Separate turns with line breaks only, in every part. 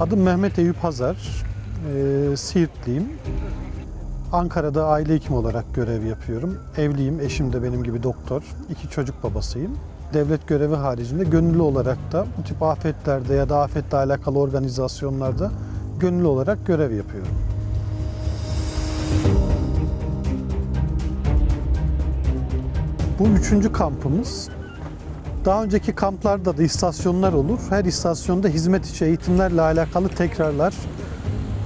Adım Mehmet Eyüp Hazar. Ee, Siirtliyim. Ankara'da aile hekimi olarak görev yapıyorum. Evliyim, eşim de benim gibi doktor. İki çocuk babasıyım. Devlet görevi haricinde gönüllü olarak da bu tip afetlerde ya da afetle alakalı organizasyonlarda gönüllü olarak görev yapıyorum. Bu üçüncü kampımız. Daha önceki kamplarda da istasyonlar olur. Her istasyonda hizmet içi eğitimlerle alakalı tekrarlar,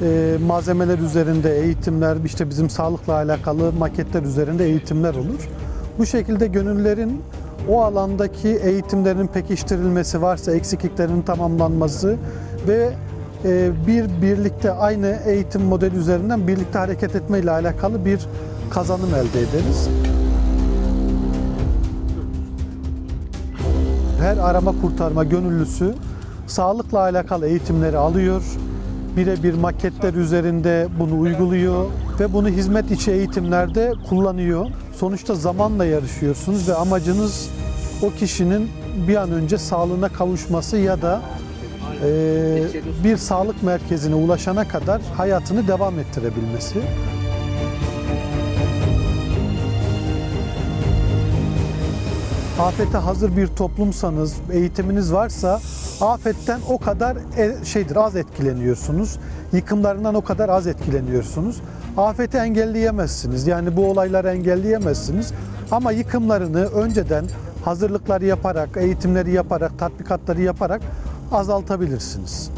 e, malzemeler üzerinde eğitimler, işte bizim sağlıkla alakalı maketler üzerinde eğitimler olur. Bu şekilde gönüllerin o alandaki eğitimlerin pekiştirilmesi varsa eksikliklerin tamamlanması ve e, bir birlikte aynı eğitim modeli üzerinden birlikte hareket etme ile alakalı bir kazanım elde ederiz. Her arama kurtarma gönüllüsü sağlıkla alakalı eğitimleri alıyor. Birebir maketler üzerinde bunu uyguluyor ve bunu hizmet içi eğitimlerde kullanıyor. Sonuçta zamanla yarışıyorsunuz ve amacınız o kişinin bir an önce sağlığına kavuşması ya da eee, bir sağlık merkezine ulaşana kadar hayatını devam ettirebilmesi. Afete hazır bir toplumsanız, eğitiminiz varsa afetten o kadar e- şeydir az etkileniyorsunuz. Yıkımlarından o kadar az etkileniyorsunuz. Afeti engelleyemezsiniz. Yani bu olayları engelleyemezsiniz. Ama yıkımlarını önceden hazırlıkları yaparak, eğitimleri yaparak, tatbikatları yaparak azaltabilirsiniz.